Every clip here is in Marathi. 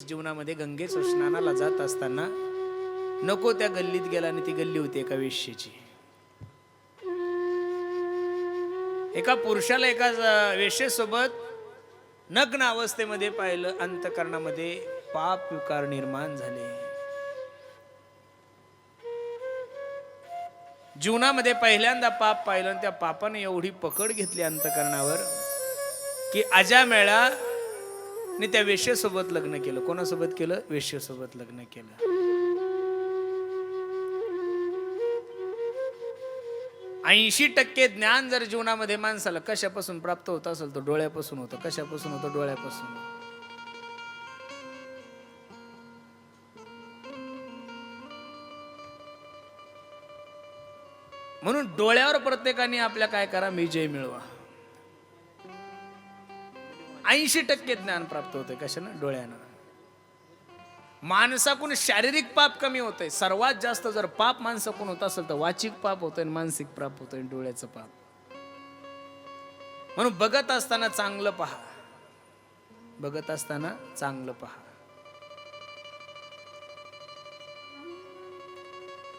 जीवनामध्ये गंगेच्या स्नानाला जात असताना नको त्या गल्लीत गेला आणि ती गल्ली होती एका वेश्येची. एका पुरुषाला एका वेश्येसोबत नग्न अवस्थेमध्ये पाहिलं अंतकरणामध्ये पाप विकार निर्माण झाले. जीवनामध्ये पहिल्यांदा पाप पाहिलं आणि त्या पापाने एवढी पकड घेतली अंतकरणावर की अजा मेळा आणि त्या वेश्येसोबत लग्न केलं. कोणासोबत केलं? वेश्येसोबत लग्न केलं. ऐंशी टक्के ज्ञान जर जीवनामध्ये माणसाला कशापासून प्राप्त होत असेल तर डोळ्यापासून होतं. कशापासून होतं? डोळ्यापासून. म्हणून डोळ्यावर प्रत्येकाने आपल्या काय करा? विजय मिळवा. ऐंशी टक्के ज्ञान प्राप्त होते कशानं? डोळ्यानं. माणसाकडून शारीरिक पाप कमी होतंय. सर्वात जास्त जर पाप माणसाकडून होत असेल तर वाचिक पाप होतोय मानसिक पाप होतोय डोळ्याचं पाप. म्हणून बघत असताना चांगलं पहा. बघत असताना चांगलं पहा.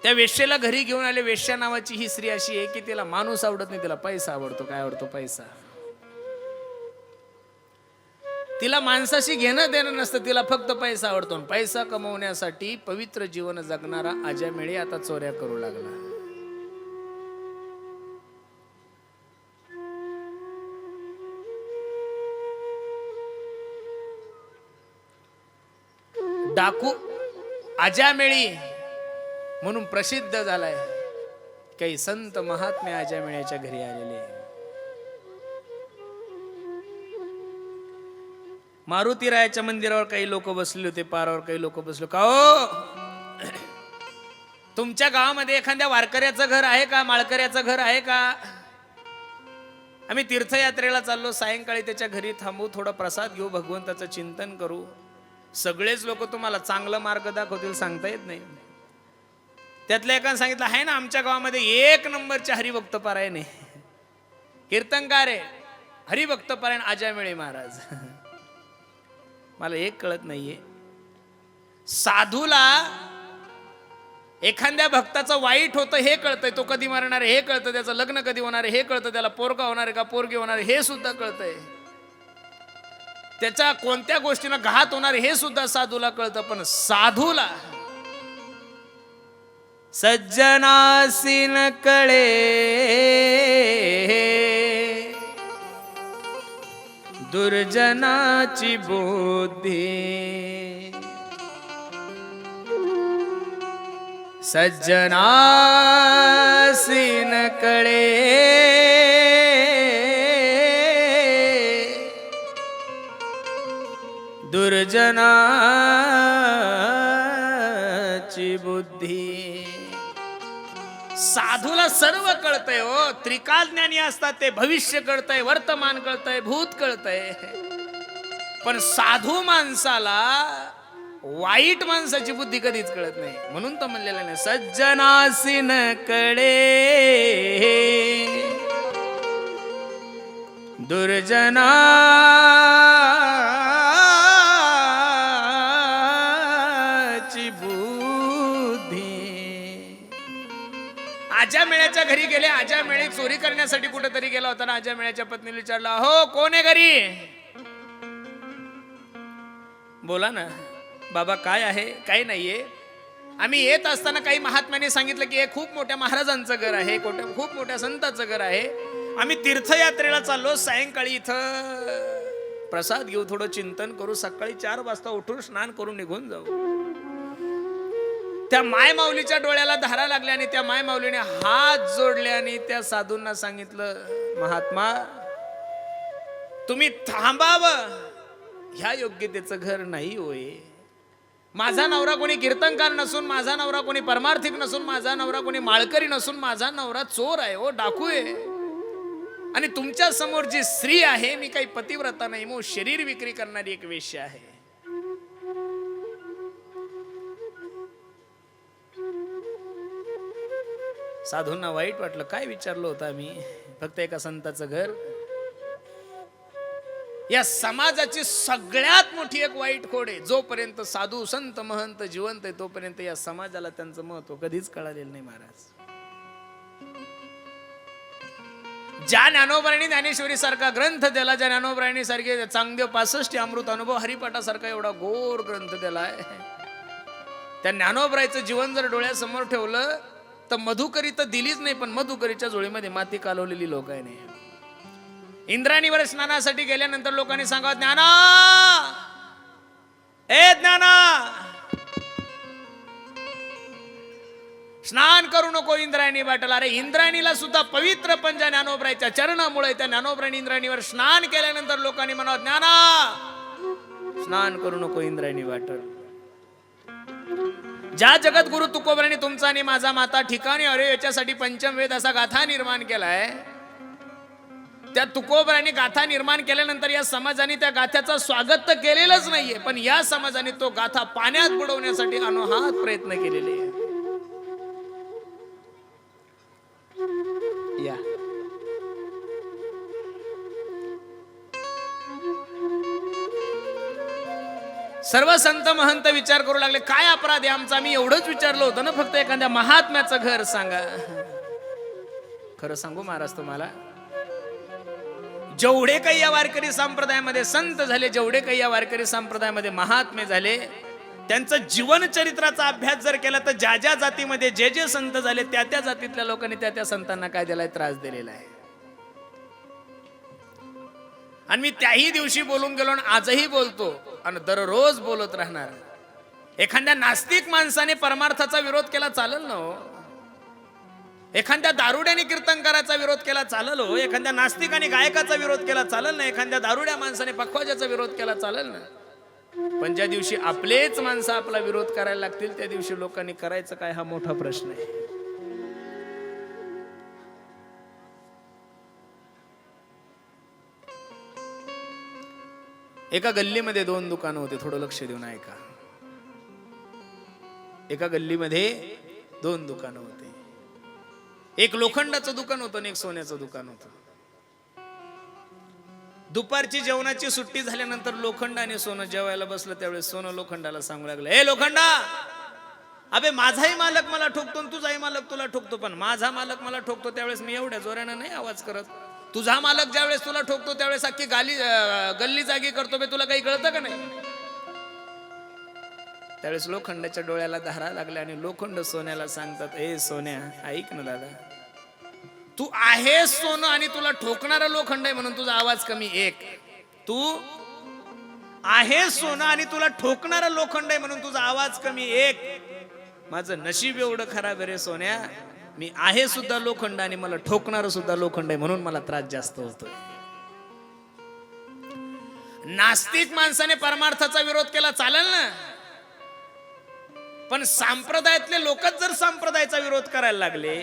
त्या वेश्येला घरी घेऊन आले वेश्या नावाची ही स्त्री अशी आहे की तिला माणूस आवडत नाही तिला पैसा आवडतो. काय आवडतो? पैसा. तिला माणसाशी घेणं देणं नसतं तिला फक्त पैसा आवडतो. आणि पैसा कमवण्यासाठी पवित्र जीवन जगणारा अजामेळी आता चोऱ्या करू लागला. डाकू अजामेळी म्हणून प्रसिद्ध झालाय. काही संत महात्मे अजामेळ्याच्या घरी आलेले मारुतीरायाच्या मंदिरावर काही लोक बसले होते पारावर काही लोक बसले का हो? तुमच्या गावामध्ये एखाद्या वारकऱ्याचं घर आहे का? माळकऱ्याचं घर आहे का? आम्ही तीर्थयात्रेला चाललो सायंकाळी त्याच्या घरी थांबू थोडा प्रसाद घेऊ भगवंताचं चिंतन करू. सगळेच लोक तुम्हाला चांगला मार्ग दाखवतील सांगता येत नाही. त्यातल्या एकानं सांगितलं आहे ना आमच्या गावामध्ये एक नंबरचे हरिभक्त पारायण आहे. कीर्तनकार आहे. हरिभक्त पारायण आजामेळे महाराज. मला एक कळत नाहीये. साधूला एखाद्या भक्ताचं वाईट होतं हे कळतंय. तो कधी मरणार आहे हे कळतं त्याचं लग्न कधी होणार आहे हे कळतं त्याला पोरगा होणार आहे का पोरगी होणार आहे हे सुद्धा कळतंय. त्याच्या कोणत्या गोष्टीनं घात होणार हे सुद्धा साधूला कळतं पण साधूला सज्जनासीन कळे दुर्जनाची बुद्धी. सज्जनासीन कळे दुर्जनाची बुद्धी. साधूला सर्व कळतंय हो. त्रिकाल ज्ञानी असतात ते भविष्य कळतंय वर्तमान कळतंय भूत कळतंय. पण साधू माणसाला वाईट माणसाची बुद्धी कधीच कळत नाही. म्हणून तर म्हणलेलं नाही सज्जनासीन कडे. दुर्जना गेले आजा मेळे चोरी करण्यासाठी कुठेतरी गेला होता ना आजा मेळ्याच्या पत्नीला विचारला हो कोण आहे घरी? बोला ना बाबा काय आहे काही नाहीये. आम्ही येत असताना काही महात्म्याने सांगितलं की हे खूप मोठ्या महाराजांचं घर आहे कोट्या खूप मोठ्या संताचं घर आहे. आम्ही तीर्थयात्रेला चाललो सायंकाळी इथं. प्रसाद घेऊ थोडं चिंतन करू सकाळी चार वाजता उठून स्नान करून निघून जाऊ. त्या माय माऊलीच्या डोळ्याला धारा लागल्या आणि त्या माय माऊलीने हात जोडले आणि त्या साधूंना सांगितलं महात्मा तुम्ही थांबावं. ह्या योग्यतेचं घर नाही होय. माझा नवरा कोणी कीर्तनकार नसून माझा नवरा कोणी परमार्थिक नसून माझा नवरा कोणी माळकरी नसून माझा नवरा चोर आहे हो डाकू आहे. आणि तुमच्यासमोर जी स्त्री आहे मी काही पतिव्रता नाही मग शरीर विक्री करणारी एक वेश्य आहे. साधूंना वाईट वाटलं काय विचारलं होतं आम्ही? फक्त एका संताचं घर. या समाजाची सगळ्यात मोठी एक वाईट खोड आहे. जोपर्यंत साधू संत महंत जिवंत आहे तोपर्यंत या समाजाला त्यांचं महत्त्व कधीच कळालेलं नाही महाराज. ज्या ज्ञानोबराणी ज्ञानेश्वरी सारखा ग्रंथ दिला ज्या ज्ञानोबराणी सारखे चांगदेव पासष्टी अमृत अनुभव हरिपाठासारखा एवढा गोर ग्रंथ दिलाय. त्या ज्ञानोबरायचं जीवन जर डोळ्यासमोर ठेवलं तर मधुकरी तर दिलीच नाही पण मधुकरीच्या जोळीमध्ये माती कालवलेली लोक आहे नाही इंद्राणीवर स्नानासाठी गेल्यानंतर लोकांनी सांगावं ज्ञाना! ए ज्ञाना! स्नान करू नको इंद्रायणी वाटला अरे इंद्रायणीला सुद्धा पवित्र पंजा ज्ञानोबरायच्या चरणामुळे त्या ज्ञानोबराणी इंद्रायणीवर स्नान केल्यानंतर लोकांनी म्हणावं ज्ञाना! स्नान करू नको इंद्रायणी वाटल ज्या जगद्गुरु तुकोबराने तुमचा आणि माझा माता ठिकाणी अरे याच्यासाठी पंचमवेद असा गाथा निर्माण केलाय. त्या तुकोबराने गाथा निर्माण केल्यानंतर या समाजाने त्या गाथ्याचं स्वागत तर केलेलंच नाहीये पण या समाजाने तो गाथा पाण्यात बुडवण्यासाठी अनोहात प्रयत्न केलेले आहे सर्व संत महंत विचार करू लागले काय अपराध आहे आमचा? मी एवढंच विचारलं होतं ना फक्त एखाद्या महात्म्याचं घर सांगा. खरं सांगू महाराज तुम्हाला जेवढे काही या वारकरी संप्रदायामध्ये संत झाले जेवढे काही या वारकरी संप्रदायामध्ये महात्मे झाले त्यांचं जीवन चरित्राचा अभ्यास जर केला तर ज्या ज्या जातीमध्ये जे जे संत झाले त्या त्या जातीतल्या लोकांनी त्या त्या संतांना काय दिलाय? त्रास दिलेला आहे. आणि मी त्याही दिवशी बोलून गेलो आणि आजही बोलतो आणि दररोज बोलत राहणार. एखाद्या नास्तिक माणसाने परमार्थाचा विरोध केला चालेल ना हो? एखाद्या दारुड्याने कीर्तन करायचा विरोध केला चालेल हो? एखाद्या नास्तिकाने गायकाचा विरोध केला चालेल ना? एखाद्या दारुड्या माणसाने पखवाजाचा विरोध केला चालेल ना? पण ज्या दिवशी आपलेच माणसं आपला विरोध करायला लागतील त्या दिवशी लोकांनी करायचं काय हा मोठा प्रश्न आहे. एका गल्लीमध्ये दोन दुकानं होते थोडं लक्ष देऊन ऐका. एका गल्लीमध्ये दोन दुकानं होते. एक लोखंडाचं दुकान होतं आणि एक सोन्याचं दुकान होतं. दुपारची जेवणाची सुट्टी झाल्यानंतर लोखंड आणि सोनं जेवायला बसलं त्यावेळेस सोनं लोखंडाला सांगू लागलं हे लोखंडा! अबे माझाही मालक मला ठोकतो आणि तुझाही मालक तुला ठोकतो पण माझा मालक मला ठोकतो त्यावेळेस मी एवढ्या जोरानं नाही आवाज करत. तुझा मालक ज्यावेळेस तुला ठोकतो त्यावेळेस अख्खी गाली गल्ली जागी करतो बे तुला काही कळतं का नाही? त्यावेळेस लोखंडाच्या डोळ्याला धारा लागल्या आणि लोखंड सोन्याला सांगतात ए सोन्या ऐक ना दादा. तू आहेस सोनं आणि तुला ठोकणारा लोखंड आहे म्हणून तुझा आवाज कमी एक. तू आहेस सोनं आणि तुला ठोकणारा लोखंड आहे म्हणून तुझा आवाज कमी एक. माझं नशीब एवढं खराब आहे रे सोन्या. मी आहे सुद्धा लोखंड आणि मला ठोकणार सुद्धा लोखंड आहे म्हणून मला त्रास जास्त होतो नास्तिक माणसाने परमार्थाचा विरोध केला चालेल ना? पण संप्रदायातले लोकच जर संप्रदायाचा विरोध करायला लागले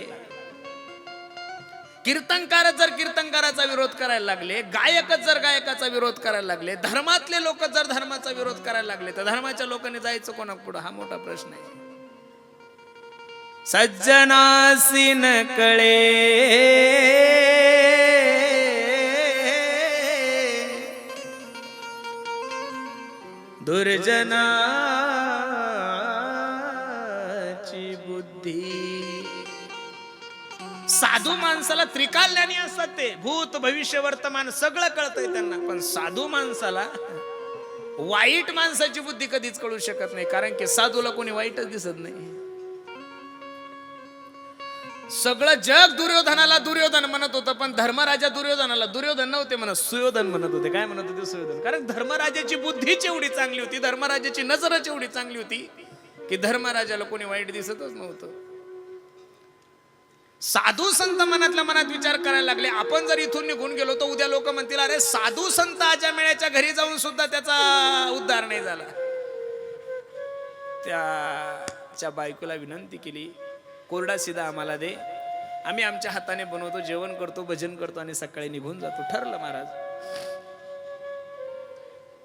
कीर्तनकार जर कीर्तनकाराचा विरोध करायला लागले गायकच जर गायकाचा विरोध करायला लागले धर्मातले लोक जर धर्माचा विरोध करायला लागले तर धर्माच्या लोकांनी जायचं कोणा हा मोठा प्रश्न आहे. सज्जनासी न कळे दुर्जनाची बुद्धी साधू माणसाला त्रिकाल्यानी असतात ते भूत भविष्य वर्तमान सगळं कळतंय त्यांना पण साधू माणसाला वाईट माणसाची बुद्धी कधीच कळू शकत नाही कारण की साधूला कोणी वाईटच दिसत नाही सगळं जग दुर्योधनाला दुर्योधन म्हणत होतं पण धर्मराजा दुर्योधनाला दुर्योधन नव्हते म्हणत सुयोधन म्हणत होते. काय म्हणत होते सुयोधन? कारण धर्मराजाची बुद्धीच एवढी चांगली होती धर्मराजाची नजरच एवढी चांगली होती की धर्मराजाला कोणी वाईट दिसतच नव्हतं. साधू संत मनातल्या मनात विचार करायला लागले. आपण जर इथून निघून गेलो तर उद्या लोक म्हणतील अरे साधू संत आजा मेळ्याच्या घरी जाऊन सुद्धा त्याचा उद्धार नाही झाला. त्याच्या बायकोला विनंती केली कोरडा सिधा आम्हाला दे. आम्ही आमच्या हाताने बनवतो जेवण करतो भजन करतो आणि सकाळी निघून जातो. ठरलं महाराज.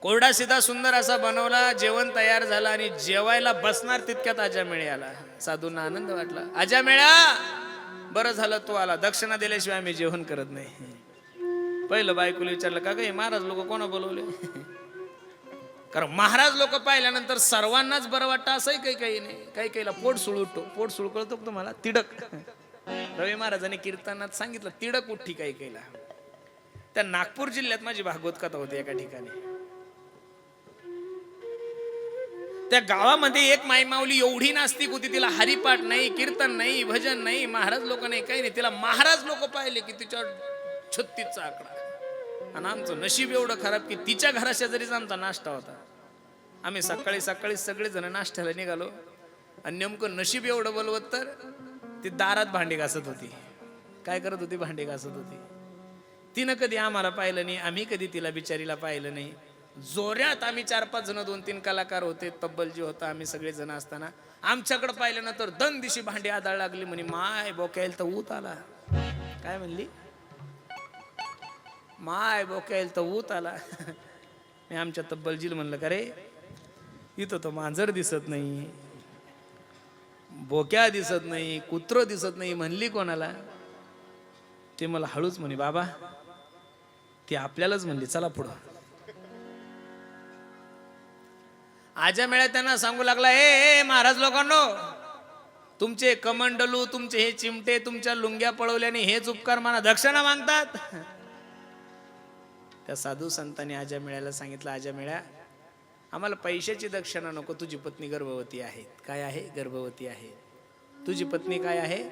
कोरडा सिधा सुंदर असा बनवला जेवण तयार झालं आणि जेवायला बसणार तितक्यात आजा मेळे आला. साधूंना आनंद वाटला. आजा मेळा! बरं झालं तो आला. दक्षिणा दिल्याशिवाय आम्ही जेवण करत नाही. पहिलं बायकोला विचारलं का गे महाराज लोक कोणा बोलवले? कारण महाराज लोक पाहिल्यानंतर सर्वांनाच बरं वाटतं असंही काही काही नाही. काही काहीला पोट सुळवतो पोट सुळकळतो तुम्हाला? तिडक. रवी महाराजांनी कीर्तनात सांगितलं तिडक उठ्ठी काही काहीला. त्या नागपूर जिल्ह्यात माझी भागवत कथा होती एका ठिकाणी. त्या गावामध्ये एक मायमाऊली एवढी नास्तिक होती तिला हरिपाठ नाही कीर्तन नाही भजन नाही महाराज लोक नाही काही नाही. तिला महाराज लोक पाहिले की तिच्या छत्तीसचा आकडा. आणि आमचं नशीब एवढं खराब की तिच्या घराशेजारीच आमचा नाश्ता होता. आम्ही सकाळी सकाळी सगळेजण नाश्त्याला निघालो आणि नेमकं नशीब एवढं बोलवत तर ती दारात भांडी घासत होती. काय करत होती? भांडी घासत होती. तिनं कधी आम्हाला पाहिलं नाही आम्ही कधी तिला बिचारीला पाहिलं नाही. जोऱ्यात आम्ही चार पाच जण दोन तीन कलाकार होते तब्बल जे होता आम्ही सगळे जण असताना. आमच्याकडे पाहिलं ना तर दन दिशी भांडी आदळ लागली म्हणे माय बोकायला तर ऊत आला. काय म्हणली? माय बोकेल तर ऊत आला. मी आमच्या तब्बलजील म्हणलं का रे? इथं तो मांजर दिसत नाही बोक्या दिसत नाही कुत्र दिसत नाही म्हणली कोणाला. ते मला हळूच म्हणे बाबा ती आपल्यालाच म्हणली चला पुढं. आजा मेळ्यात त्यांना सांगू लागला हे ए, महाराज लोकांनो तुमचे कमंडलू तुमचे हे चिमटे तुमच्या लुंग्या पळवल्याने हेच उपकार मला दक्षिणा मागतात. त्या साधू संतांनी आजा मिळायला सांगितलं आजा मेळ्या आम्हाला पैशाची दक्षिणा नको तुझी पत्नी गर्भवती आहे. काय आहे? गर्भवती आहे. तुझी पत्नी काय आहे?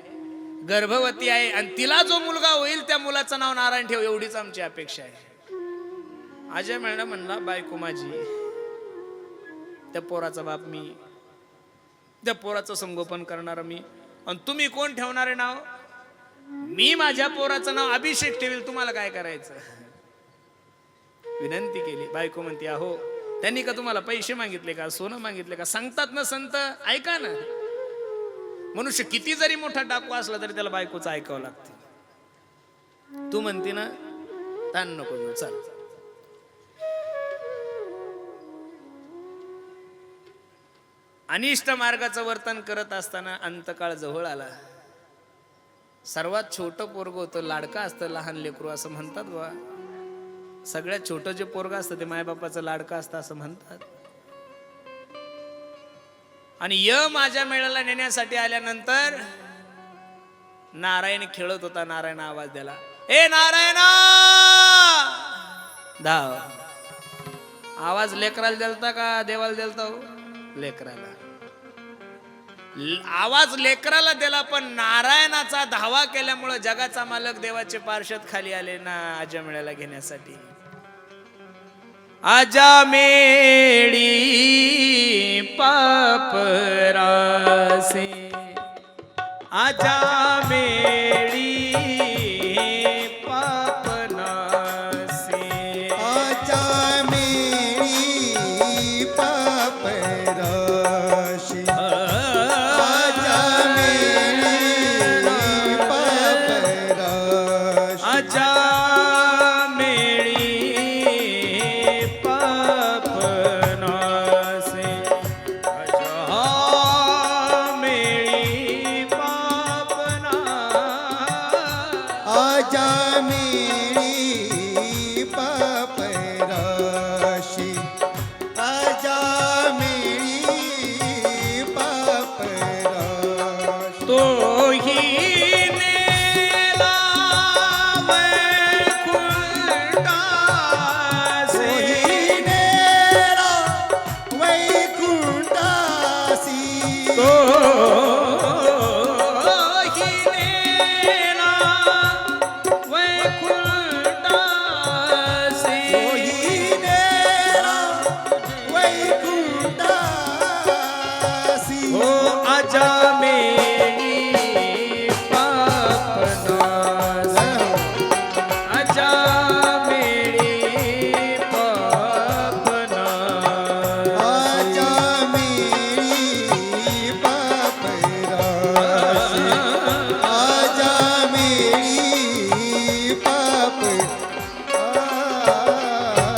गर्भवती आहे आणि तिला जो मुलगा होईल त्या मुलाचं नाव नारायण ठेव एवढीच आमची अपेक्षा आहे. अजय मेळा म्हणला बायको माझी. त्या पोराचा बाप मी. त्या पोराचं संगोपन करणार मी. आणि तुम्ही कोण ठेवणारे नाव? मी माझ्या पोराचं नाव अभिषेक ठेवील तुम्हाला काय करायचं? विनंती केली. बायको म्हणते अहो त्यांनी का तुम्हाला पैसे मागितले का सोनं मागितले का? सांगतात ना संत ऐका ना. मनुष्य किती जरी मोठा डाकू असला तरी त्याला बायकोचं ऐकावं लागते. तू म्हणते ना ताण नको घेऊ चाल. अनिष्ट मार्गाचं वर्तन करत असताना अंतकाळ जवळ आला. सर्वात छोटं पोरग होतं लाडका असतं लहान लेकरू असं म्हणतात बा सगळ्यात छोटं जे पोरग असतं ते मायबापाचं लाडकं असतं असं म्हणतात. आणि य माझ्या मेळाला नेण्यासाठी आल्यानंतर नारायण खेळत होता नारायण आवाज द्याला ए नारायणा! धाव. आवाज लेकराला द्यालता का देवाला दिलता हो? लेकराला. आवाज लेकराला दिला पण नारायणाचा धावा केल्यामुळे जगाचा मालक देवाचे पार्षद खाली आले ना आजा मेळ्याला घेण्यासाठी. आजा मेळी पापरासे आजा